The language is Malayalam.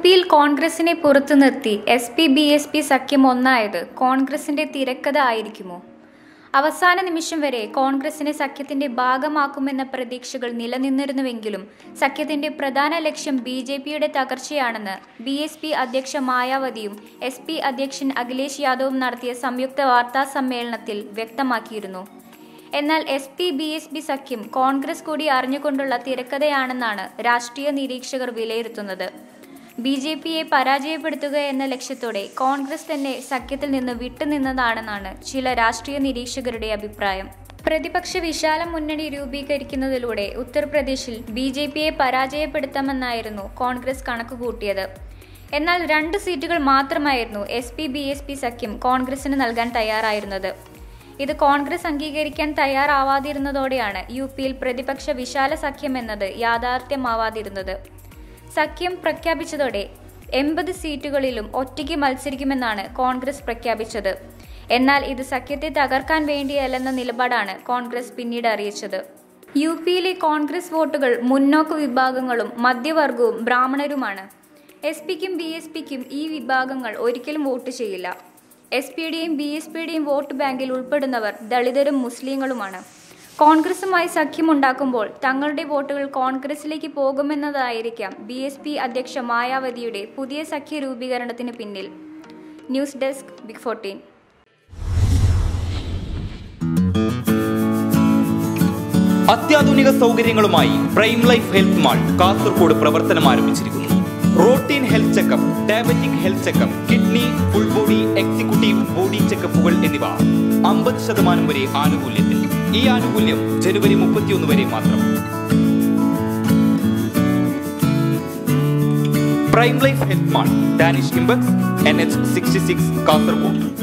പിയിൽ കോൺഗ്രസിനെ പുറത്തു നിർത്തി S P B S P സഖ്യം ഒന്നായത് കോൺഗ്രസിന്റെ തിരക്കഥ ആയിരിക്കുമോ? അവസാന നിമിഷം വരെ കോൺഗ്രസിനെ സഖ്യത്തിന്റെ ഭാഗമാക്കുമെന്ന പ്രതീക്ഷകൾ നിലനിന്നിരുന്നുവെങ്കിലും സഖ്യത്തിന്റെ പ്രധാന ലക്ഷ്യം ബി ജെ പിയുടെ തകർച്ചയാണെന്ന് ബി എസ് പി അധ്യക്ഷ മായാവതിയും എസ് പി അധ്യക്ഷൻ അഖിലേഷ് യാദവും നടത്തിയ സംയുക്ത വാർത്താ സമ്മേളനത്തിൽ വ്യക്തമാക്കിയിരുന്നു. എന്നാൽ S P B S P സഖ്യം കോൺഗ്രസ് കൂടി അറിഞ്ഞുകൊണ്ടുള്ള തിരക്കഥയാണെന്നാണ് രാഷ്ട്രീയ നിരീക്ഷകർ വിലയിരുത്തുന്നത്. ബി ജെ പിയെ പരാജയപ്പെടുത്തുക എന്ന ലക്ഷ്യത്തോടെ കോൺഗ്രസ് തന്നെ സഖ്യത്തിൽ നിന്ന് വിട്ടുനിന്നതാണെന്നാണ് ചില രാഷ്ട്രീയ നിരീക്ഷകരുടെ അഭിപ്രായം. പ്രതിപക്ഷ വിശാല മുന്നണി രൂപീകരിക്കുന്നതിലൂടെ ഉത്തർപ്രദേശിൽ ബി ജെ പിയെ പരാജയപ്പെടുത്താമെന്നായിരുന്നു കോൺഗ്രസ് കണക്കുകൂട്ടിയത്. എന്നാൽ രണ്ട് സീറ്റുകൾ മാത്രമായിരുന്നു S P B S P സഖ്യം കോൺഗ്രസിന് നൽകാൻ തയ്യാറായിരുന്നത്. ഇത് കോൺഗ്രസ് അംഗീകരിക്കാൻ തയ്യാറാവാതിരുന്നതോടെയാണ് യു പിയിൽ പ്രതിപക്ഷ വിശാല സഖ്യം എന്നത് യാഥാർത്ഥ്യമാവാതിരുന്നത്. സഖ്യം പ്രഖ്യാപിച്ചതോടെ എൺപത് സീറ്റുകളിലും ഒറ്റയ്ക്ക് മത്സരിക്കുമെന്നാണ് കോൺഗ്രസ് പ്രഖ്യാപിച്ചത്. എന്നാൽ ഇത് സഖ്യത്തെ തകർക്കാൻ വേണ്ടിയല്ലെന്ന നിലപാടാണ് കോൺഗ്രസ് പിന്നീട് അറിയിച്ചത്. യു പിയിലെ കോൺഗ്രസ് വോട്ടുകൾ മുന്നോക്ക വിഭാഗങ്ങളും മധ്യവർഗവും ബ്രാഹ്മണരുമാണ്. എസ് പിക്കും ബി എസ് പിക്കും ഈ വിഭാഗങ്ങൾ ഒരിക്കലും വോട്ട് ചെയ്യില്ല. എസ് പിയുടെയും ബി എസ് പിയുടെയും വോട്ട് ബാങ്കിൽ ഉൾപ്പെടുന്നവർ ദളിതരും മുസ്ലിങ്ങളുമാണ്. കോൺഗ്രസുമായി സഖ്യമുണ്ടാക്കുമ്പോൾ തങ്ങളുടെ വോട്ടുകൾ കോൺഗ്രസിലേക്ക് പോകുമെന്നതായിരിക്കാം ബി എസ് പി അധ്യക്ഷ മായാവതിയുടെ പുതിയ സഖ്യ രൂപീകരണത്തിന് പിന്നിൽ. News desk big fourteen. അത്യാധുനിക സൗകര്യങ്ങളുമായി prime life health mall Kasaragod പ്രവർത്തനം ആരംഭിച്ചിരിക്കുന്നു. Routine health checkup diabetic health checkup kidney full body executive body ചെക്കപ്പുകൾ എന്നിവ അമ്പത് ശതമാനം വരെ ആനുകൂല്യത്തിൽ ഈ ആനുകൂല്യം ജനുവരി മുപ്പത്തിയൊന്ന് വരെ മാത്രം. Prime life health mall Danish impex N H sixty six Kasaragod.